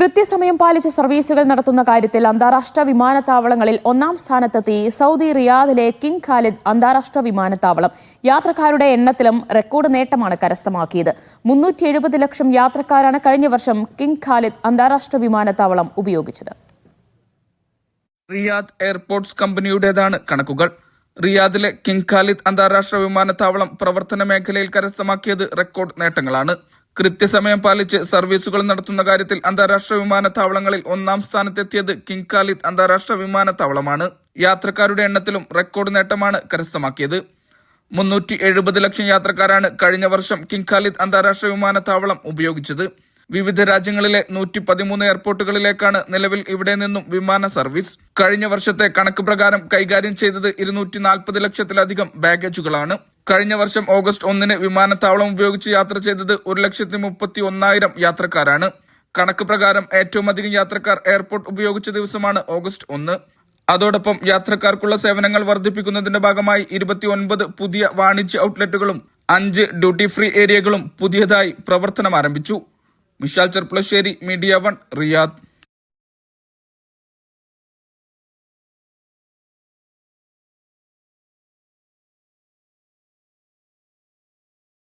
കൃത്യസമയം പാലിച്ച് സർവീസുകൾ നടത്തുന്ന കാര്യത്തിൽ അന്താരാഷ്ട്ര വിമാനത്താവളങ്ങളിൽ ഒന്നാം സ്ഥാനത്തെത്തി സൗദി റിയാദിലെ കിങ് ഖാലിദ് അന്താരാഷ്ട്ര വിമാനത്താവളം. യാത്രക്കാരുടെ എണ്ണത്തിലും റെക്കോർഡ് നേട്ടമാണ് കരസ്ഥമാക്കിയത്. മുന്നൂറ്റി എഴുപത് ലക്ഷം യാത്രക്കാരാണ് കഴിഞ്ഞ വർഷം കിങ് ഖാലിദ് അന്താരാഷ്ട്ര വിമാനത്താവളം ഉപയോഗിച്ചത്. റിയാദ് എയർപോർട്ട്സ് കമ്പനിയുടേതാണ് കണക്കുകൾ. റിയാദിലെ കിങ് ഖാലിദ് അന്താരാഷ്ട്ര വിമാനത്താവളം പ്രവർത്തന മേഖലയിൽ കരസ്ഥമാക്കിയത് റെക്കോർഡ് നേട്ടങ്ങളാണ്. കൃത്യസമയം പാലിച്ച് സർവീസുകൾ നടത്തുന്ന കാര്യത്തിൽ അന്താരാഷ്ട്ര വിമാനത്താവളങ്ങളിൽ ഒന്നാം സ്ഥാനത്തെത്തിയത് കിങ് ഖാലിദ് അന്താരാഷ്ട്ര വിമാനത്താവളമാണ്. യാത്രക്കാരുടെ എണ്ണത്തിലും റെക്കോർഡ് നേട്ടമാണ് കരസ്ഥമാക്കിയത്. മുന്നൂറ്റി എഴുപത് ലക്ഷം യാത്രക്കാരാണ് കഴിഞ്ഞ വർഷം കിങ് ഖാലിദ് അന്താരാഷ്ട്ര വിമാനത്താവളം ഉപയോഗിച്ചത്. വിവിധ രാജ്യങ്ങളിലെ നൂറ്റി പതിമൂന്ന് എയർപോർട്ടുകളിലേക്കാണ് നിലവിൽ ഇവിടെ നിന്നും വിമാന സർവീസ്. കഴിഞ്ഞ വർഷത്തെ കണക്ക് പ്രകാരം കൈകാര്യം ചെയ്തത് ഇരുന്നൂറ്റി നാൽപ്പത് ലക്ഷത്തിലധികം ബാഗേജുകളാണ്. കഴിഞ്ഞ വർഷം ഓഗസ്റ്റ് ഒന്നിന് വിമാനത്താവളം ഉപയോഗിച്ച് യാത്ര ചെയ്തത് ഒരു ലക്ഷത്തി മുപ്പത്തി ഒന്നായിരം യാത്രക്കാരാണ്. കണക്ക് പ്രകാരം ഏറ്റവും അധികം യാത്രക്കാർ എയർപോർട്ട് ഉപയോഗിച്ച ദിവസമാണ് ഓഗസ്റ്റ് ഒന്ന്. അതോടൊപ്പം യാത്രക്കാർക്കുള്ള സേവനങ്ങൾ വർദ്ധിപ്പിക്കുന്നതിന്റെ ഭാഗമായി ഇരുപത്തി ഒൻപത് പുതിയ വാണിജ്യ ഔട്ട്ലെറ്റുകളും അഞ്ച് ഡ്യൂട്ടി ഫ്രീ ഏരിയകളും പുതിയതായി പ്രവർത്തനം ആരംഭിച്ചു Vishal Cherpulassery media one Riyadh.